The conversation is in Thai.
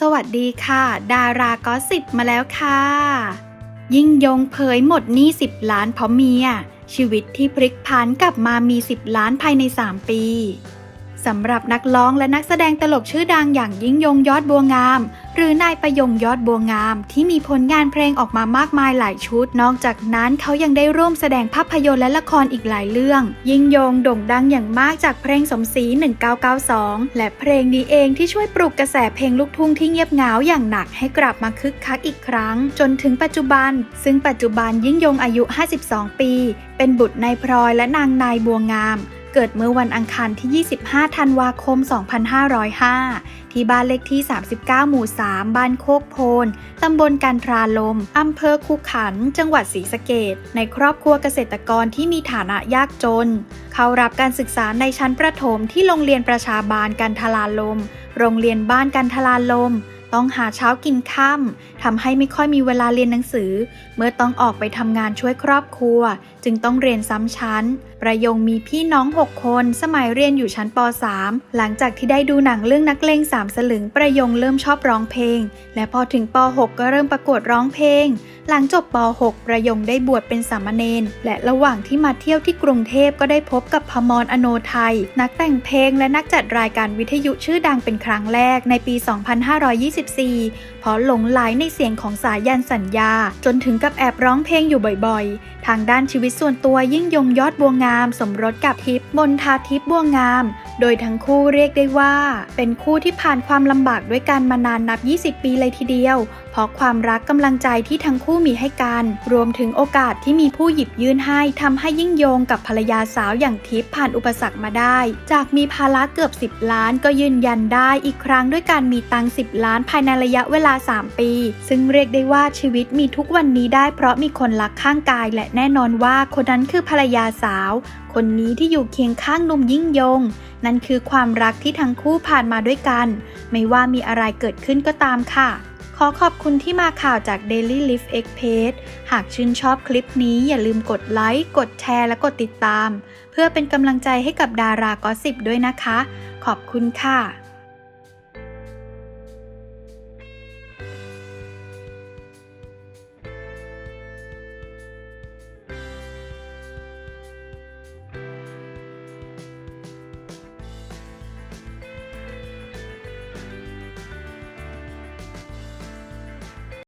สวัสดีค่ะ ดาราก็สิบมาแล้วค่ะ ยิ่งยงเผยหมดหนี้ 10 ล้านเพราะเมีย ชีวิตที่พลิกผันกลับมามี 10 ล้านภายใน 3 ปี สำหรับนักร้องและนักแสดงตลกชื่อดังอย่างยิ่งยงยอดบัวงาม หรือนายประยงยอดบัวงาม ที่มีผลงานเพลงออกมามากมายหลายชุด นอกจากนั้นเขายังได้ร่วมแสดงภาพยนตร์และละครอีกหลายเรื่อง ยิ่งยงโด่งดังอย่างมากจากเพลงสมศรี 1992 และเพลงนี้เองที่ช่วยปลุกกระแสเพลงลูกทุ่งที่เงียบเหงาอย่างหนักให้กลับมาคึกคักอีกครั้ง จนถึงปัจจุบัน ซึ่งปัจจุบันยิ่งยงอายุ 52 ปี เป็นบุตรนายพลอยและนางนายบัวงาม เกิดเมื่อวันอังคารที่ 25 ธันวาคม 2505 ที่บ้านเลขที่ 39 หมู่ 3 บ้านโคกโพน ตำบลกันทราลม อำเภอคุขัน จังหวัดศรีสะเกดในครอบครัวเกษตรกรที่มีฐานะยากจน เขารับการศึกษาในชั้นประถมที่โรงเรียนประชาบาลกันทลาลม โรงเรียนบ้านกันทลาลม ต้องหาเช้ากินค่ำทำให้ไม่ค่อยมีเวลาเรียนหนังสือ เมื่อต้องออกไปทำงานช่วยครอบครัว จึงต้องเรียนซ้ำชั้น ประยงมีพี่น้อง 6 คน สมัยเรียนอยู่ชั้นป .3 หลังจากที่ได้ดูหนังเรื่องนักเลงสามสลึงประยงเริ่มชอบร้องเพลง และพอถึงป .6 ก็เริ่มประกวดร้องเพลง หลังจบป .6 ประยงได้บวชเป็นสามเณรและระหว่างที่มาเที่ยวที่กรุงเทพก็ได้พบกับพมรอโนไทย นักแต่งเพลงและนักจัดรายการวิทยุชื่อดังเป็นครั้งแรกในปี 2520 2014 เพราะหลงไหลในเสียงของสายันสัญญา จนถึงกับแอบร้องเพลงอยู่บ่อยๆ ทางด้านชีวิตส่วนตัวยิ่งยงยอดบัวงาม สมรสกับทิพย์มนทาทิพย์บัวงาม โดยทั้งคู่เรียกได้ว่า เป็นคู่ที่ผ่านความลำบากด้วยกันมานานนับ 20 ปีเลยทีเดียว เพราะความรักกำลังใจที่ทั้งคู่มีให้กัน รวมถึงโอกาสที่มีผู้หยิบยื่นให้ทำให้ยิ่งยงกับภรรยาสาวอย่างทิพย์ผ่านอุปสรรคมาได้ จากมีภาระเกือบ 10 ล้านก็ยืนยันได้อีกครั้งด้วยการมีตังค์10 ล้านภายในระยะเวลา 3 ปี ซึ่งเรียกได้ว่าชีวิตมีทุกวันนี้ได้เพราะมีคนรักข้างกาย และแน่นอนว่าคนนั้นคือภรรยาสาว คนนี้ที่อยู่เคียงข้างนุ่มยิ่งยง นั่นคือความรักที่ทั้งคู่ผ่านมาด้วยกัน ไม่ว่ามีอะไรเกิดขึ้นก็ตามค่ะ ขอขอบคุณที่มาข่าวจาก Daily Life X Page หากชื่นชอบคลิปนี้อย่าลืมกดไลค์ กดแชร์ และกดติดตาม เพื่อเป็นกำลังใจให้กับดารากอสิบด้วยนะคะ ขอบคุณค่ะ